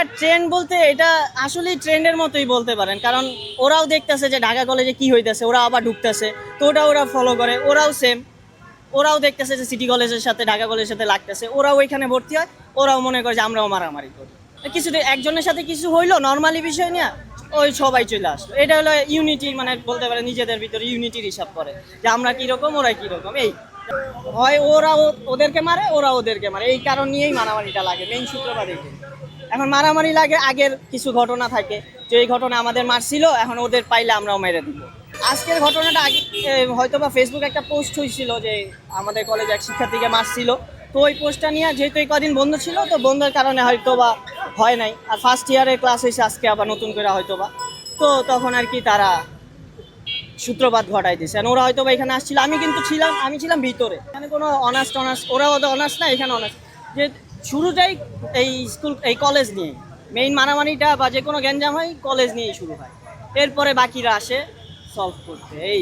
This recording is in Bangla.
এটা ট্রেন্ড বলতে এটা আসলেই ট্রেন্ডের মতোই বলতে পারেন। কারণ ওরাও দেখতেছে যে ঢাকা কলেজে কি হইতেছে, ওরা আবার ঢুকতেছে। তো ওটা ওরা ফলো করে, ওরাও সেম ওরাও দেখতেছে যে সিটি কলেজের সাথে, ঢাকা কলেজের সাথে লাগতেছে। ওরাও ওইখানে ভর্তি হয়, ওরাও মনে করে যে আমরাও মারামারি করি। কিছু একজনের সাথে কিছু হইল নর্মালি বিষয় নিয়ে, ওই সবাই চলে আসলো। এটা হলো ইউনিটি মানে বলতে পারে নিজেদের ভিতরে ইউনিটির হিসাব করে। যে আমরা কীরকম ওরা কীরকম, এই। হয় ওরা ওদেরকে মারে ওরা ওদেরকে মারে। এই কারণ নিয়েই মারামারিটা লাগে মেইন সূত্রপাত এইটাই এখন মারামারি লাগে, আগের কিছু ঘটনা থাকে। যে এই ঘটনা আমাদের মারছিল, এখন ওদের পাইলে আমরাও মেরে দিব। আজকের ঘটনাটা আগে হয়তো বা ফেসবুকে একটা পোস্ট হয়েছিল যে আমাদের কলেজে এক শিক্ষার্থীকে মারছিল। তো ওই পোস্টটা নিয়ে যেহেতু এই কদিন বন্ধ ছিল, তো বন্ধের কারণে হয়তো বা হয় নাই। আর ফার্স্ট ইয়ারের ক্লাস হয়েছে আজকে আবার নতুন করে হয়তো বা তো তখন আর কি তারা সূত্রপাত ঘটাই দিয়েছে ওরা হয়তো বা এখানে আসছিল। আমি কিন্তু ছিলাম, আমি ছিলাম ভিতরে। এখানে কোনো অনার্স টনার্স ওরা ওদের অনার্স না, এখানে অনার্স যে শুরুটাই এই স্কুল, এই কলেজ নিয়ে মেইন মারামারিটা বা যে কোনো গ্যাঞ্জাম হয় কলেজ নিয়েই শুরু হয়। এরপরে বাকিরা আসে সলভ করতে। এই